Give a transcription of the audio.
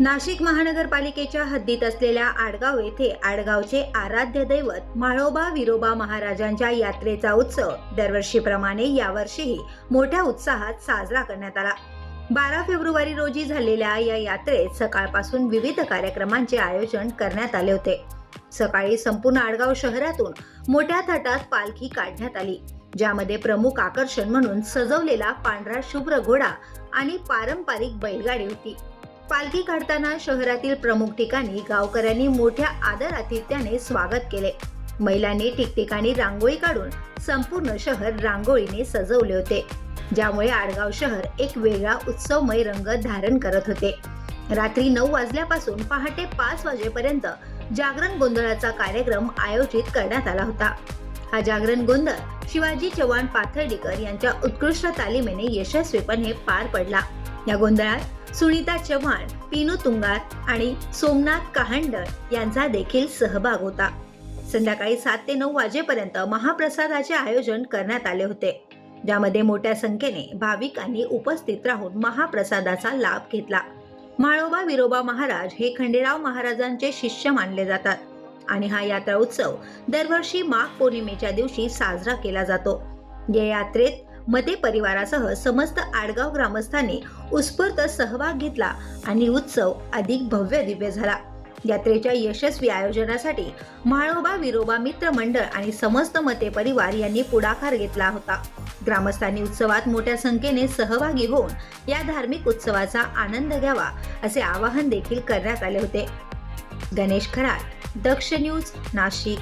नाशिक महानगरपालिकेच्या हद्दीत असलेल्या आडगाव येथे आडगावचे आराध्य दैवत म्हाळोबा विरोबा महाराजांच्या यात्रेचा उत्सव दरवर्षीप्रमाणे यावर्षीही मोठ्या उत्साहात साजरा करण्यात आला. बारा फेब्रुवारी रोजी झालेल्या या यात्रेत सकाळपासून विविध कार्यक्रमांचे आयोजन करण्यात आले होते. सकाळी संपूर्ण आडगाव शहरातून मोठ्या थाटात पालखी काढण्यात आली ज्यामध्ये प्रमुख आकर्षण म्हणून सजवलेला पांढरा शुभ्र घोडा आणि पारंपरिक बैलगाडी होती. पालखी काढताना शहरातील प्रमुख ठिकाणी गावकऱ्यांनी मोठ्या आदर आतिथ्याने स्वागत केले. महिलांनी ठिकठिकाणी रांगोळी काढून संपूर्ण शहर रांगोळीने सजवले होते. ज्यामुळे आडगाव शहर एक वेगळा उत्सवमय रंग धारण करत होते. रात्री नऊ वाजल्यापासून पहाटे पाच वाजेपर्यंत जागरण गोंधळाचा कार्यक्रम आयोजित करण्यात आला होता. हा जागरण गोंधळ शिवाजी चव्हाण पाथर्डीकर यांच्या उत्कृष्ट तालिमेने यशस्वीपणे पार पडला. या गोंधळात सुनीता चव्हाण पिनू तुंगार आणि सोमनाथ कहांडर यांचा देखील सहभाग होता. संध्याकाळी सात ते नऊ वाजेपर्यंत महाप्रसादाचे आयोजन करण्यात आले होते. ज्यामध्ये मोठ्या संख्येने भाविकांनी उपस्थित राहून महाप्रसादाचा लाभ घेतला. म्हाळोबा विरोबा महाराज हे खंडेराव महाराजांचे शिष्य मानले जातात आणि हा यात्रा उत्सव दरवर्षी माघ पौर्णिमेच्या दिवशी साजरा केला जातो. या यात्रेत मते परिवारासह समस्त आडगाव ग्रामस्थांनी उत्स्फूर्त सहभाग घेतला आणि उत्सव अधिक भव्य दिव्य झाला. यात्रेच्या यशस्वी आयोजनासाठी म्हाळोबा विरोबा मित्र मंडळ आणि समस्त मते परिवार यांनी पुढाकार घेतला होता. ग्रामस्थांनी उत्सवात मोठ्या संख्येने सहभागी होऊन या धार्मिक उत्सवाचा आनंद घ्यावा असे आवाहन देखील करण्यात आले होते. गणेश खरात दक्ष न्यूज नाशिक.